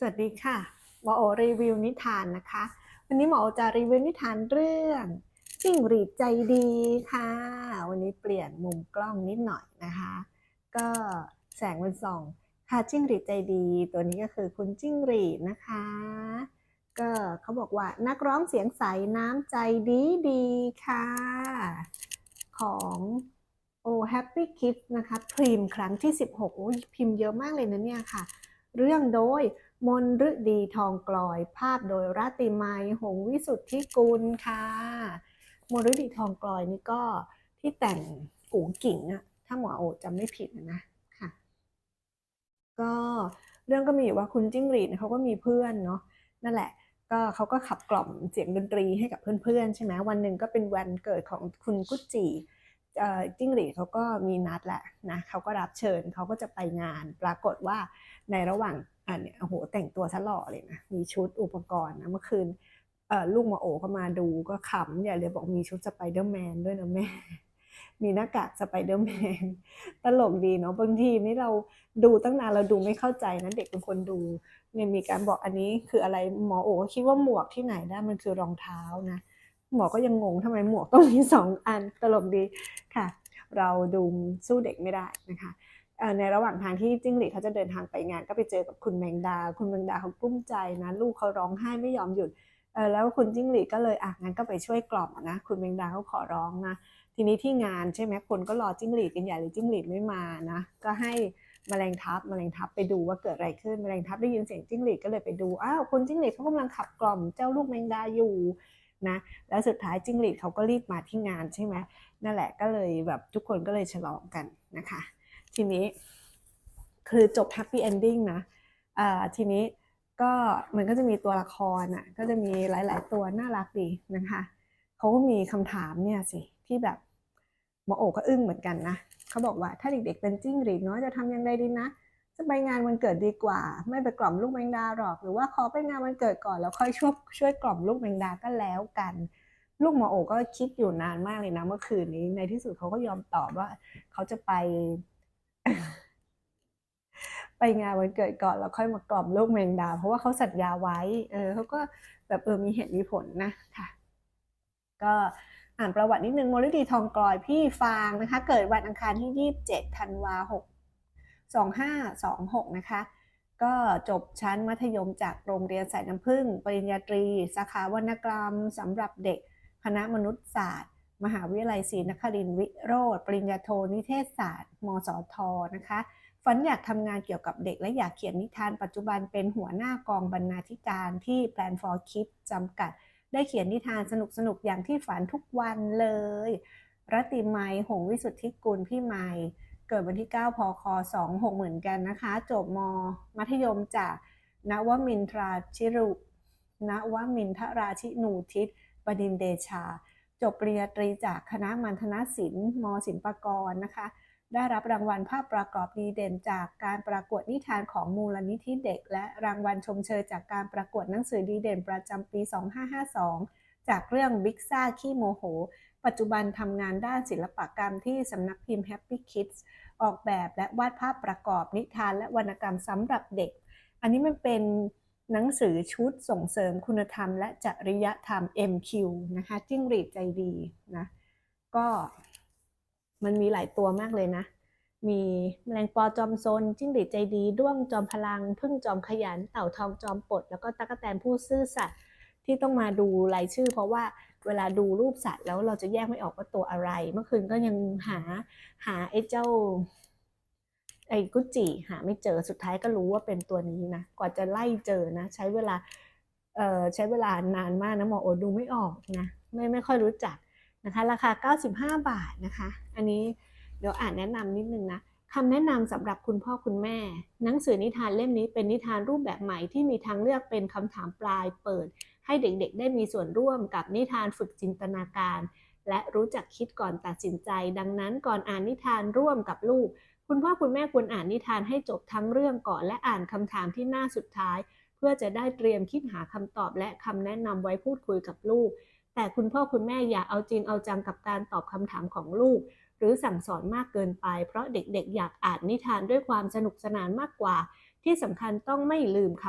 สวัสดีค่ะหมอโอรีวิวนิทานนะคะ วันนี้หมอโอจะรีวิวนิทานเรื่องจิ้งหรีดใจดีค่ะ วันนี้เปลี่ยนมุมกล้องนิดหน่อยนะคะ ก็แสงมันส่อง ค่ะจิ้งหรีดใจดี ตัวนี้ก็คือคุณจิ้งหรีดนะคะ ก็เขาบอกว่านักร้องเสียงใสน้ำใจดีดีค่ะ ของโอ Happy Kids นะคะพิมพ์ครั้งที่ 16โอ้พิมพ์เยอะมากเลยนะเนี่ยค่ะ เรื่องโดย มนฤดีทองกลอย ภาพโดยราตรีไมยหงวิสุทธิกุลค่ะ มนฤดีทองกลอยนี่ก็ที่แต่งกูกิ่งอะถ้าหมอโอจำไม่ผิดนะค่ะ ก็เรื่องก็มีอยู่ว่าคุณจิ้งหรีดเขาก็มีเพื่อนเนาะนั่นแหละ ก็เขาก็ขับกล่อมเสียงดนตรีให้กับเพื่อนๆ ใช่ไหมวันหนึ่งก็เป็นวันเกิดของคุณกุจ จิ้งหรีเขาก็มีนัดแหละนะเขาก็รับเชิญเขาก็จะไปงาน ปรากฏว่าในระหว่างอันเนี่ยโอ้โหแต่งตัวซะหล่อเลยนะมีชุดอุปกรณ์นะเมื่อคืนลูกหมาโอก็มาดูก็ขำใหญ่เลยบอกมีชุดสไปเดอร์แมนด้วยนะแม่มีหน้ากากสไปเดอร์แมนตลกดีเนาะบางทีนี่เราดูตั้งนานเราดูไม่เข้าใจนะเด็กเป็นคนดูเนี่ยมีการบอกอันนี้คืออะไรหมอโอก็คิดว่าหมวกที่ไหนได้มันคือรองเท้านะ หมอก็ยังงงทำไมหมวกต้องมีสองอันตลกดีค่ะ เราดูสู้เด็กไม่ได้นะคะในระหว่างทางที่จิ้งหรีดเขาจะเดินทางไปงาน ก็ไปเจอกับคุณแมงดา คุณแมงดาเขากุ้มใจนะลูกเขาร้องไห้ไม่ยอมหยุดแล้วคุณจิ้งหรีดก็เลยอะงั้นก็ไปช่วยกล่อมนะคุณแมงดาเขาขอร้องนะทีนี้ที่งานใช่ไหมคนก็รอจิ้งหรีดกันใหญ่เลยจิ้งหรีดไม่มานะก็ให้แมลงทับแมลงทับไปดูว่าเกิดอะไรขึ้นแมลงทับได้ยินเสียงจิ้งหรีดก็เลยไปดูอ้าวคุณจิ้งหรีดเขากำลังขับกล่อมเจ้าลูกแมงดาอยู่ นะแล้วสุดท้ายจิ้งหรีดเขาก็รีบมาที่งานใช่ไหมนั่นแหละก็เลยแบบทุกคนก็เลยฉลองกันนะคะ ทีนี้คือจบแฮปปี้เอนดิ้งนะอ่าทีนี้ก็มันก็จะมีตัวละครอะก็จะมีหลาย ๆ ตัวน่ารักดีนะคะเขาก็มีคำถามเนี่ยสิที่แบบหมอโอก็อึ้งเหมือนกันนะเขาบอกว่าถ้าเด็กๆเป็นจิ้งหรีดน้อยจะทำยังไงดีนะ จะไปงานวันเกิดดีกว่า ไม่ไปกล่อมลูกแมงดาหรอก หรือว่าขอไปงานวันเกิดก่อนแล้วค่อยช่วยช่วยกล่อมลูกแมงดาก็แล้วกัน ลูกหมอโอก็คิดอยู่นานมากเลยนะเมื่อคืนนี้ ในที่สุดเขาก็ยอมตอบว่า เขาจะไป ไปงานวันเกิดก่อนแล้วค่อยมากล่อมลูกแมงดา เพราะว่าเขาสัญญาไว้ เออเขาก็แบบเออมีเหตุมีผลนะค่ะ ก็อ่านประวัตินิดนึงมรดีทองกลอยพี่ฟางนะคะ เกิดวันอังคารที่ 27ธันวาหก 2526 นะคะ ก็จบชั้นมัธยมจากโรงเรียนสายน้ำผึ้งปริญญาตรี สาขาวรรณกรรมสำหรับเด็กคณะมนุษยศาสตร์ มหาวิทยาลัยศรีนครินทร์วิโรธปริญญาโทนิเทศศาสตร์ มสทนะคะฝันอยากทำงานเกี่ยวกับเด็กและอยากเขียนนิทานปัจจุบันเป็นหัวหน้ากองบรรณาธิการที่ Plan for Kids จำกัด ได้เขียนนิทานสนุกๆอย่างที่ฝันทุกวันเลย รัติไมหงวิสุทธิกุลพี่ไม เกิดวันที่ 9 พค 26 เหมือนกันนะคะ จบม มัธยมจากนวมินทราชิรุนวมินทราชินูทิศบดินเดชา จบปริญญาตรีจากคณะมัณฑนศิลป์มศิลปากรนะคะ ได้รับรางวัลภาพประกอบดีเด่นจากการประกวดนิทานของมูลนิธิเด็ก และรางวัลชมเชยจากการประกวดหนังสือดีเด่นประจำปี 2552 จากเรื่องบิ๊กซ่าขี้โมโห ปัจจุบันทำงานด้านศิลปกรรมที่สำนักพิมพ์ Happy Kids ออกแบบและวาดภาพประกอบนิทานและวรรณกรรมสำหรับเด็ก อันนี้มันเป็นหนังสือชุดส่งเสริมคุณธรรม และจริยธรรม MQ นะคะจิ้งหรีดใจดีนะก็มันมีหลายตัวมากเลยนะ มีแมลงปอจอมซน จิ้งหรีดใจดี ด้วงจอมพลัง พึ่งจอมขยัน เต่าทองจอมปลดแล้วก็ตั๊กแตนผู้ซื่อสัตย์ ที่ต้องมาดูรายชื่อ เพราะว่าเวลาดูรูปสัตว์แล้วเราจะแยกไม่ออกว่าตัวอะไร เมื่อคืนก็ยังหาหาไอ้เจ้าไอ้กุจิหาไม่เจอสุดท้ายก็รู้ว่าเป็นตัวนี้นะกว่าจะไล่เจอนะ ใช้เวลาเอ่อใช้เวลานานมากนะหมอโอดูไม่ออกนะไม่ไม่ค่อยรู้จักนะคะ ราคา 95 บาทนะคะ อันนี้เดี๋ยวอ่านแนะนำนิดนึงนะ คำแนะนำสำหรับคุณพ่อคุณแม่ หนังสือนิทานเล่มนี้เป็นนิทานรูปแบบใหม่ที่มีทางเลือกเป็นคำถามปลายเปิด ให้เด็กๆ ได้มีส่วนร่วมกับนิทานฝึกจินตนาการ และรู้จักคิดก่อนตัดสินใจ ดังนั้นก่อนอ่านนิทานร่วมกับลูก คุณพ่อคุณแม่ควรอ่านนิทานให้จบทั้งเรื่องก่อนและอ่านคำถามที่หน้าสุดท้าย เพื่อจะได้เตรียมคิดหาคำตอบและคำแนะนำไว้พูดคุยกับลูก แต่คุณพ่อคุณแม่อย่าเอาจริงเอาจังกับการตอบคำถามของลูก หรือสั่งสอนมากเกินไป เพราะเด็กๆ อยากอ่านนิทานด้วยความสนุกสนานมากกว่า ที่สำคัญต้องไม่ลืมค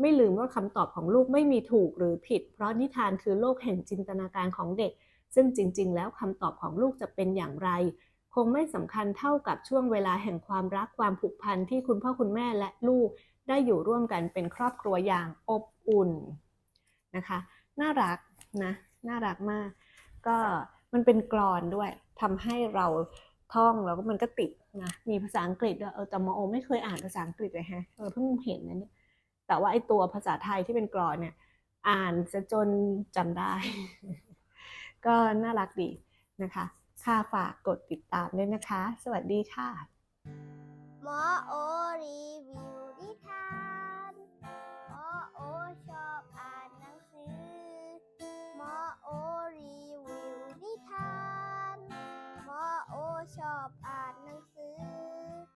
ไม่ลืมว่าคำตอบของลูกไม่มีถูกหรือผิด เพราะนิทานคือโลกแห่งจินตนาการของเด็ก ซึ่งจริง ๆ แล้วคำตอบของลูกจะเป็นอย่างไร คงไม่สำคัญเท่ากับช่วงเวลาแห่งความรักความผูกพันที่คุณพ่อคุณแม่และลูก ได้อยู่ร่วมกันเป็นครอบครัวอย่างอบอุ่นนะคะ น่ารักนะน่ารักมากก็ มันเป็นกรอนด้วยทำให้เราท่องแล้วก็มันก็ติดนะมีภาษาอังกฤษด้วยเออแต่หมอโอไม่เคยอ่านภาษาอังกฤษเลยฮะเออเพิ่งเห็นนะเนี่ยแต่ว่าไอตัวภาษาไทยที่เป็นกรอนเนี่ย อ่านจะจนจำได้ ก็น่ารักดีนะคะค่าฝากกดติดตามด้วยนะคะ สวัสดีค่ะหมอโอ